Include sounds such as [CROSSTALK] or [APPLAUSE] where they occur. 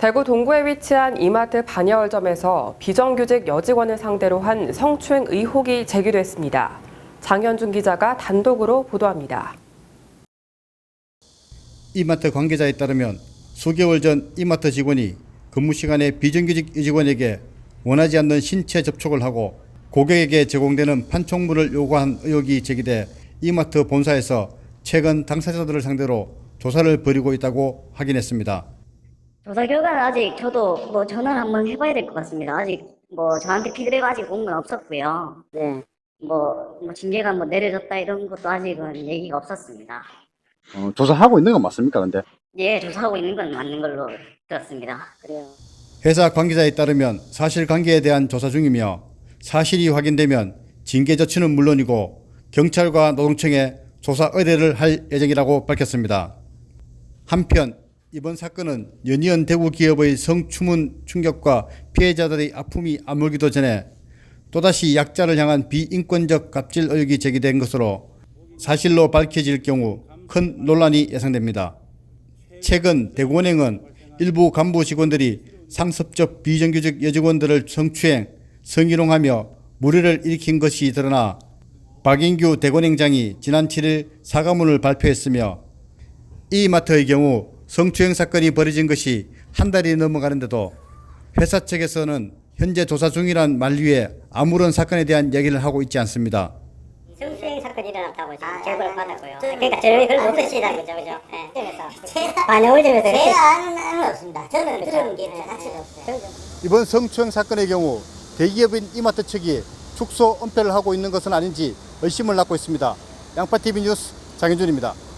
대구 동구에 위치한 이마트 반야월점에서 비정규직 여직원을 상대로 한 성추행 의혹이 제기됐습니다. 장현준 기자가 단독으로 보도합니다. 이마트 관계자에 따르면 수개월 전 이마트 직원이 근무 시간에 비정규직 여직원에게 원하지 않는 신체 접촉을 하고 고객에게 제공되는 판촉물을 요구한 의혹이 제기돼 이마트 본사에서 최근 당사자들을 상대로 조사를 벌이고 있다고 확인했습니다. 조사 결과는 아직 저도 뭐 전화를 한번 해봐야 될 것 같습니다. 아직 뭐 저한테 피드백 아직 온 건 없었고요. 네. 뭐, 뭐 징계가 뭐 내려졌다 이런 것도 아직은 얘기가 없었습니다. 어, 조사하고 있는 건 맞습니까, 근데? 예, 조사하고 있는 건 맞는 걸로 들었습니다. 그래요. 회사 관계자에 따르면 사실관계에 대한 조사 중이며 사실이 확인되면 징계 조치는 물론이고 경찰과 노동청에 조사 의뢰를 할 예정이라고 밝혔습니다. 한편 이번 사건은 연이은 대구 기업의 성추문 충격과 피해자들의 아픔이 아물기도 전에 또다시 약자를 향한 비인권적 갑질 의혹이 제기된 것으로 사실로 밝혀질 경우 큰 논란이 예상됩니다. 최근 대구은행은 일부 간부 직원들이 상습적 비정규직 여직원들을 성추행, 성희롱하며 무리를 일으킨 것이 드러나 박인규 대구은행장이 지난 7일 사과문을 발표했으며 이 마트의 경우 성추행 사건이 벌어진 것이 한 달이 넘어가는데도 회사 측에서는 현재 조사 중이란 만류에 아무런 사건에 대한 얘기를 하고 있지 않습니다. 성추행 사건이 일어났다고 지금 제보를 받았고요. 그러니까 저희 그걸 못 드시다 그죠, 그죠? 예. 그래서 [LAUGHS] 반영월점에서 이렇게 제가 아는 건 없습니다. 저는 들은 게 자체가 없어요. 이번 성추행 사건의 경우 대기업인 이마트 측이 축소 은폐를 하고 있는 것은 아닌지 의심을 낳고 있습니다. 양파TV 뉴스 장현준입니다.